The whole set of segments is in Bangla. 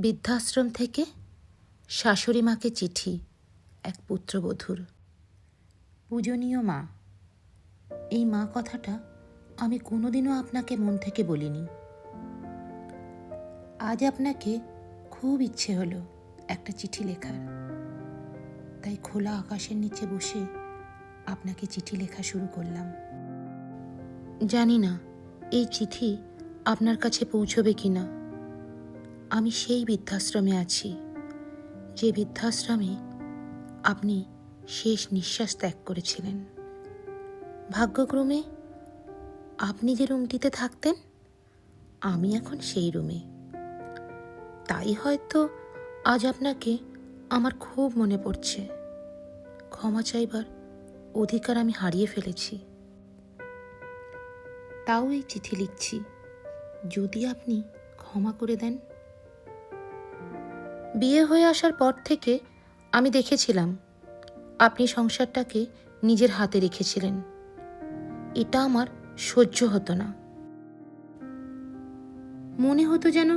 বৃদ্ধাশ্রম থেকে শাশুড়ি মাকে চিঠি, এক পুত্রবধূর। পূজনীয় মা, এই মা কথাটা আমি কোনোদিনও আপনাকে মন থেকে বলিনি। আজ আপনাকে খুব ইচ্ছে হলো একটা চিঠি লেখার। তাই খোলা আকাশের নিচে বসে আপনাকে চিঠি লেখা শুরু করলাম। জানি না, এই চিঠি আপনার কাছে পৌঁছবে কি না আমি সেই বৃদ্ধাশ্রমে আছি। যে বৃদ্ধাশ্রমে আপনি শেষ নিঃশ্বাস ত্যাগ করেছিলেন। ভাগ্যক্রমে আপনি যে রুমটিতে থাকতেন, আমি এখন সেই রুমে। তাই হয়তো আজ আপনাকে আমার খুব মনে পড়ছে। ক্ষমা চাইবার অধিকার আমি হারিয়ে ফেলেছি। তাও এই চিঠি লিখছি। যদি আপনি ক্ষমা করে দেন বিয়ে হয়ে আসার পর থেকে আমি দেখেছিলাম আপনি সংসারটাকে নিজের হাতে রেখেছিলেন। এটা আমার সহ্য হতো না। মনে হতো যেন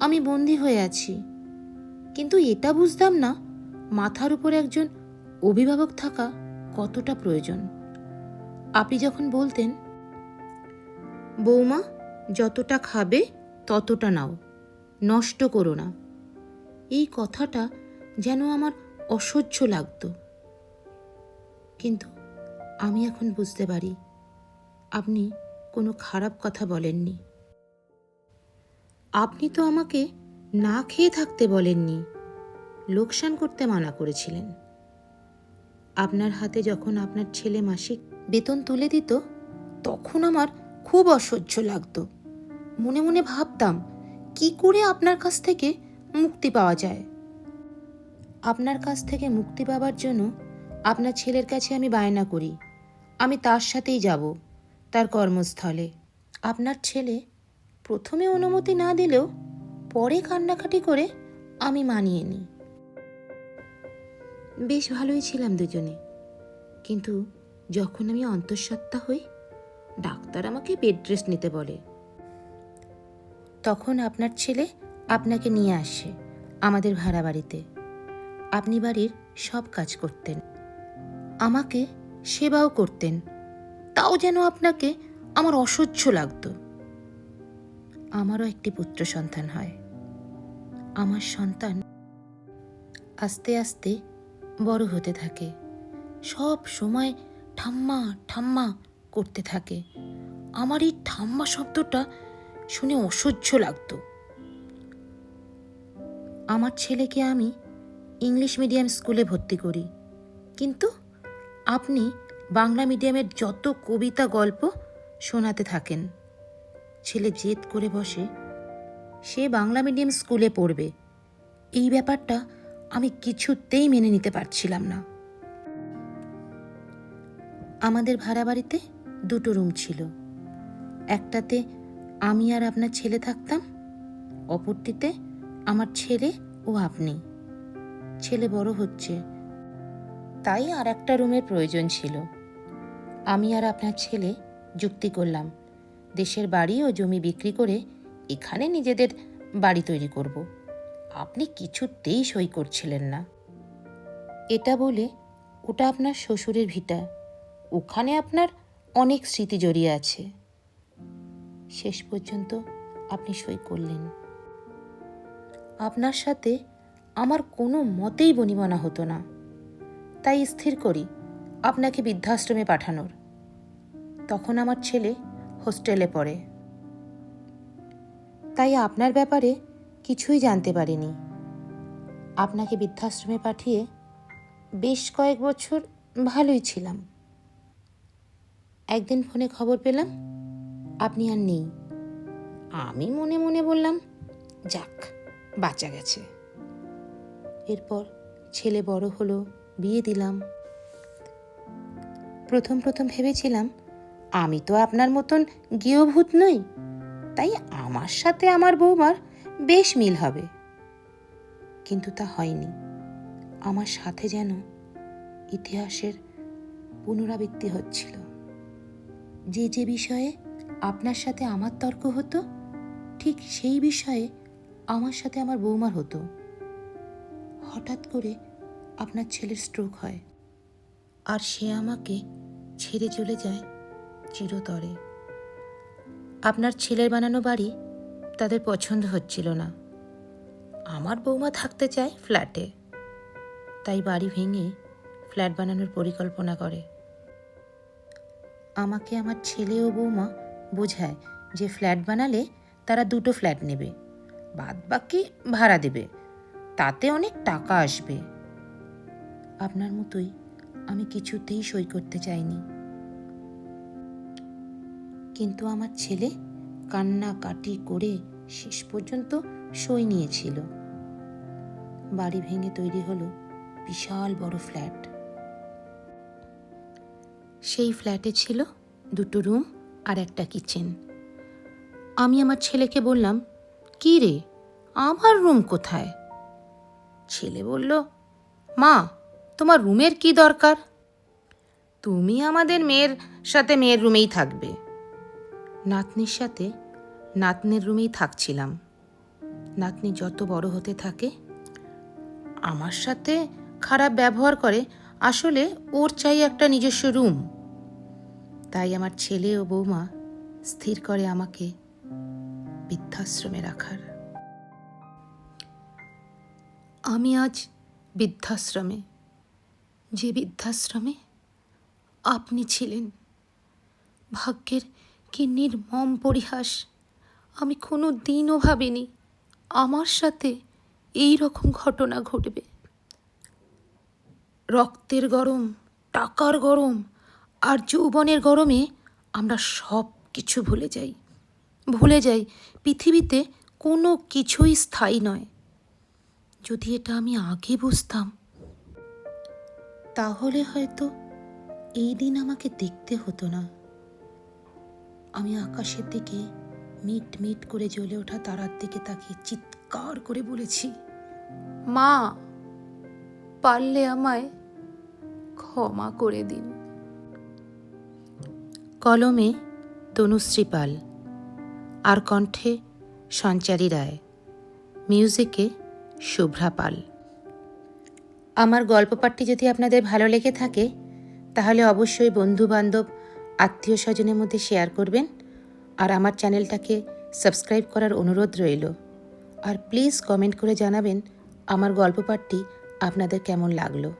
আমি বন্দি হয়ে আছি। কিন্তু এটা বুঝতাম না, মাথার উপর একজন অভিভাবক থাকা কতটা প্রয়োজন। আপনি যখন বলতেন, বৌমা, যতটা খাবে ততটা নাও, নষ্ট করো না। এই কথাটা যেন আমার অসহ্য লাগতো। কিন্তু আমি এখন বুঝতে পারি আপনি কোনো খারাপ কথা বলেননি। আপনি তো আমাকে না খেয়ে থাকতে বলেননি, লোকসান করতে মানা করেছিলেন। আপনার হাতে যখন আপনার ছেলে মাসিক বেতন তুলে দিত, তখন আমার খুব অসহ্য লাগতো। মনে মনে ভাবতাম, কি করে আপনার কাছ থেকে মুক্তি পাওয়া যায়। আপনার কাছ থেকে মুক্তি পাওয়ার জন্য আপনার ছেলের কাছে আমি বায়না করি। আমি তার সাথেই যাব, তার কর্মস্থলে। আপনার ছেলে প্রথমে অনুমতি না দিলেও পরে কান্নাকাটি করে আমি মানিয়ে নিই। বেশ ভালোই ছিলাম দুজনে। কিন্তু যখন আমি অন্তঃসত্ত্বা হই, ডাক্তার আমাকে বেড রেস্ট নিতে বলে। তখন আপনার ছেলে আপনাকে নিয়ে আসে আমাদের ভাড়া বাড়িতে। আপনি বাড়ির সব কাজ করতেন। আমাকে সেবাও করতেন। তাও যেন আপনাকে আমার অসহ্য লাগতো। আমারও একটি পুত্র সন্তান হয়। আমার সন্তান আস্তে আস্তে বড় হতে থাকে। সব সময় ঠাম্মা ঠাম্মা করতে থাকে। আমার এই ঠাম্মা শব্দটা শুনে অসহ্য লাগতো। আমার ছেলেকে আমি ইংলিশ মিডিয়াম স্কুলে ভর্তি করি। কিন্তু আপনি বাংলা মিডিয়ামের যত কবিতা গল্প শোনাতে থাকেন, ছেলে জেদ করে বসে, সে বাংলা মিডিয়াম স্কুলে পড়বে। এই ব্যাপারটা আমি কিছুতেই মেনে নিতে পারছিলাম না। আমাদের ভাড়া বাড়িতে দুটো রুম ছিল। একটাতে আমি আর আপনার ছেলে থাকতাম, অপরটিতে আমার ছেলে ও আপনি। ছেলে বড় হচ্ছে। তাই আর একটা রুমের প্রয়োজন ছিল। আমি আর আপনার ছেলে যুক্তি করলাম। দেশের বাড়ি ও জমি বিক্রি করে এখানে নিজেদের বাড়ি তৈরি করব। আপনি কিছুতেই সই করছিলেন না। এটা বলে ওটা আপনার শ্বশুরের ভিটা। ওখানে আপনার অনেক স্মৃতি জড়িয়ে আছে। শেষ পর্যন্ত আপনি সই করলেন। আপনার সাথে আমার কোনো মতেই বনিবনা হতো না। তাই স্থির করি, আপনাকে বৃদ্ধাশ্রমে পাঠানোর। তখন আমার ছেলে হোস্টেলে পড়ে। তাই আপনার ব্যাপারে কিছুই জানতে পারিনি। আপনাকে বৃদ্ধাশ্রমে পাঠিয়ে বেশ কয়েক বছর ভালোই ছিলাম। একদিন ফোনে খবর পেলাম, আপনি আর নেই। আমি মনে মনে বললাম, যাক বাঁচা গেছে। এরপর ছেলে বড় হলো, বিয়ে দিলাম। প্রথম প্রথম ভেবেছিলাম, আমি তো আপনার মতন গৃহভূত নই, তাই আমার সাথে আমার বৌমার বেশ মিল হবে। কিন্তু তা হয়নি। আমার সাথে যেন ইতিহাসের পুনরাবৃত্তি হচ্ছিল। যে যে বিষয়ে আপনার সাথে আমার তর্ক হতো, ঠিক সেই বিষয়ে আমার সাথে আমার বৌমার হতো। হঠাৎ করে আপনার ছেলের স্ট্রোক হয়। আর সে আমাকে ছেড়ে চলে যায় চিরতরে। আপনার ছেলের বানানো বাড়ি তাদের পছন্দ হচ্ছিল না। আমার বৌমা থাকতে চায় ফ্ল্যাটে তাই বাড়ি ভেঙে ফ্ল্যাট বানানোর পরিকল্পনা করে। আমাকে আমার ছেলে ও বৌমা বোঝায় যে ফ্ল্যাট বানালে তারা দুটো ফ্ল্যাট নেবে। বাদ বাকি ভাড়া দেবে। তাতে অনেক টাকা আসবে। আপনার মতোই আমি কিছুতেই সই করতে চাইনি। কিন্তু আমার ছেলে কান্নাকাটি করে শেষ পর্যন্ত সই নিয়েছিল। বাড়ি ভেঙে তৈরি হলো বিশাল বড় ফ্ল্যাট। সেই ফ্ল্যাটে ছিল দুটো রুম আর একটা কিচেন। আমি আমার ছেলেকে বললাম কি রে? আমার রুম কোথায়? ছেলে বলল, মা, তোমার রুমের কি দরকার? তুমি আমাদের মেয়ের সাথে মেয়ের রুমেই থাকবে। নাতনির সাথে নাতনির রুমেই থাকছিলাম। নাতনি যত বড় হতে থাকে, আমার সাথে খারাপ ব্যবহার করে, আসলে ওর চাই একটা নিজস্ব রুম। তাই আমার ছেলে ও বৌমা স্থির করে আমাকে বৃদ্ধাশ্রমে রাখার। আমি আজ বৃদ্ধাশ্রমে, যে বৃদ্ধাশ্রমে আপনি ছিলেন, ভাগ্যের কি নির্মম পরিহাস আমি কোনো দিনও ভাবিনি আমার সাথে এই রকম ঘটনা ঘটবে। রক্তের গরম, টাকার গরম আর যৌবনের গরমে আমরা সব কিছু ভুলে যাই। ভুলে যাই, পৃথিবীতে কোনো কিছুই স্থায়ী নয়। যদি এটা আমি আগে বুঝতাম, তাহলে হয়তো এই দিন আমাকে দেখতে হতো না। আমি আকাশের দিকে মিট মিট করে জ্বলে ওঠা তারার দিকে তাকিয়ে চিৎকার করে বলেছি, মা, পারলে আমায় ক্ষমা করে দিন। কলমে তনুশ্রী পাল আর কণ্ঠে সঞ্চারী রায়। মিউজিকে শুভ্রা পাল। আমার গল্প পাঠটি যদি আপনাদের ভালো লেগে থাকে, তাহলে অবশ্যই বন্ধু বান্ধব আত্মীয় স্বজনের মধ্যে শেয়ার করবেন আর আমার চ্যানেলটাকে সাবস্ক্রাইব করার অনুরোধ রইল। আর প্লিজ কমেন্ট করে জানাবেন আমার গল্প পাঠটি আপনাদের কেমন লাগল।